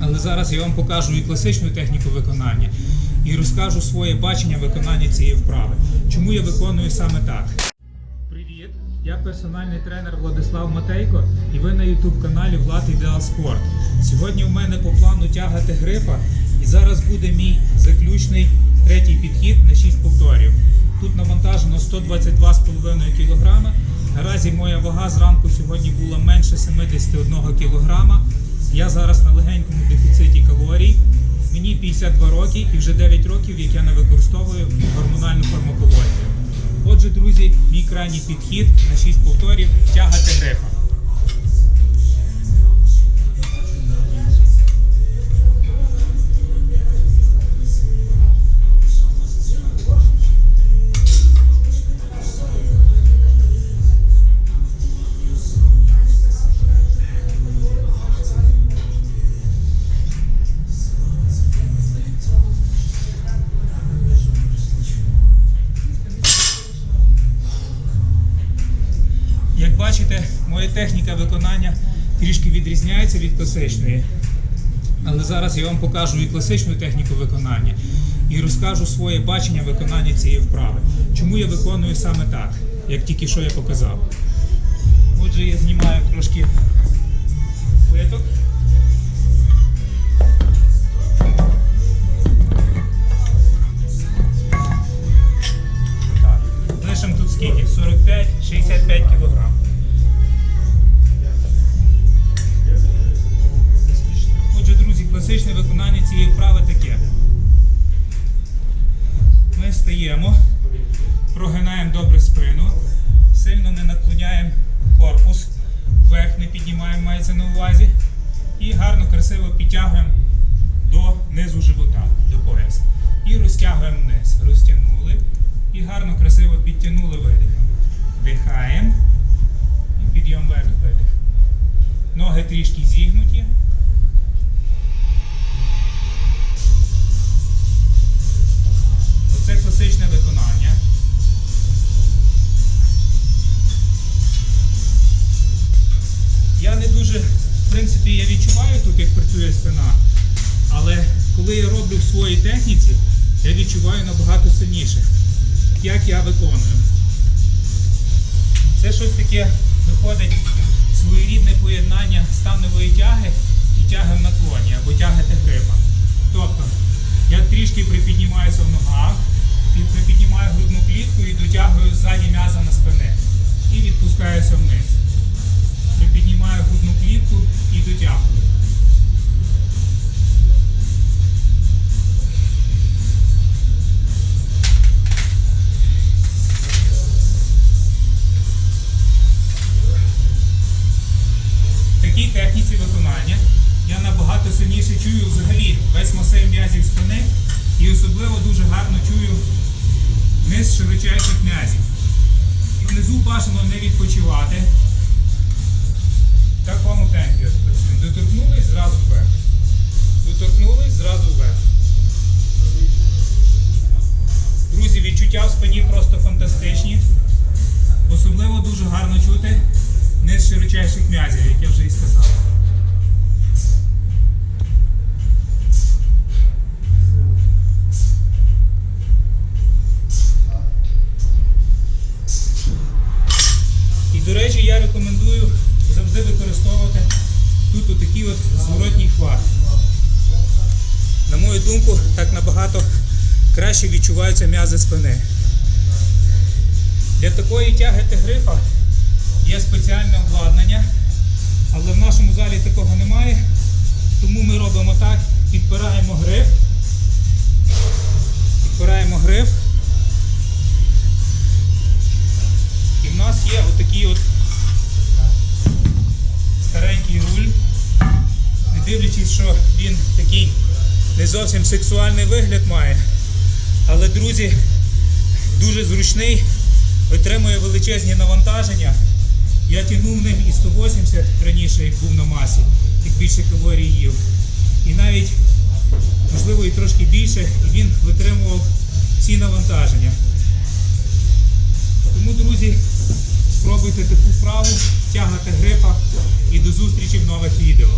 Але зараз я вам покажу і класичну техніку виконання, і розкажу своє бачення виконання цієї вправи. Чому я виконую саме так? Привіт! Я персональний тренер Владислав Матейко, і ви на YouTube каналі Влад Ідеал Спорт. Сьогодні у мене по плану тягати грифа, і зараз буде мій заключний третій підхід на 6 повторів. Тут навантажено 122,5 кг. Наразі моя вага зранку сьогодні була менше 71 кг. Я зараз на легенькому дефіциті калорій. Мені 52 роки і вже 9 років, як я не використовую гормональну фармакологію. Отже, друзі, мій крайній підхід на 6 повторів тягати грифа. Моя техніка виконання трішки відрізняється від класичної. Але зараз я вам покажу і класичну техніку виконання, і розкажу своє бачення виконання цієї вправи. Чому я виконую саме так, як тільки що я показав. Отже, я знімаю трошки плиток. Лишимо тут скільки? 45-65 кілограм. Класичне виконання цієї вправи таке. Ми стаємо, прогинаємо добре спину, сильно не наклоняємо корпус, вверх не піднімаємо, мається на увазі. І гарно, красиво підтягуємо до низу живота, до пояса. І розтягуємо вниз. Розтягнули. І гарно, красиво підтягнули видихом. Вдихаємо. І підйом вверх видих. Ноги трішки зігнуті. Дуже, в принципі, я відчуваю тут, як працює спина, але коли я роблю в своїй техніці, я відчуваю набагато сильніше, як я виконую. Це щось таке виходить своєрідне поєднання станової тяги і тяги в наклоні або тяги грипа. Тобто я трішки припіднімаюся в ногах, припіднімаю грудну клітку і дотягую ззаді м'яза на спини. І відпускаюся вниз. Чую взагалі весь масив м'язів спини і особливо дуже гарно чую низ широчайших м'язів. І внизу бажано не відпочивати. В такому темпі працюємо. Доторкнулись зразу вверх. Доторкнулись зразу вверх. Друзі, відчуття в спині просто фантастичні. Особливо дуже гарно чути низ широчайших м'язів, як я вже і сказав. Рекомендую завжди використовувати тут отакий от зворотній хват. На мою думку, так набагато краще відчуваються м'язи спини. Для такої тяги тигрифа є спеціальне обладнання, але в нашому залі такого немає. Тому ми робимо так, підпираємо гриф, підпираємо гриф. І в нас є отакий от дивлячись, що він такий не зовсім сексуальний вигляд має. Але, друзі, дуже зручний, витримує величезні навантаження. Я тягнув ним і 180 раніше, як був на масі, як більше калорій їв. І навіть, можливо, і трошки більше, і він витримував всі навантаження. Тому, друзі, спробуйте таку вправу, тягати грифа і до зустрічі в нових відео.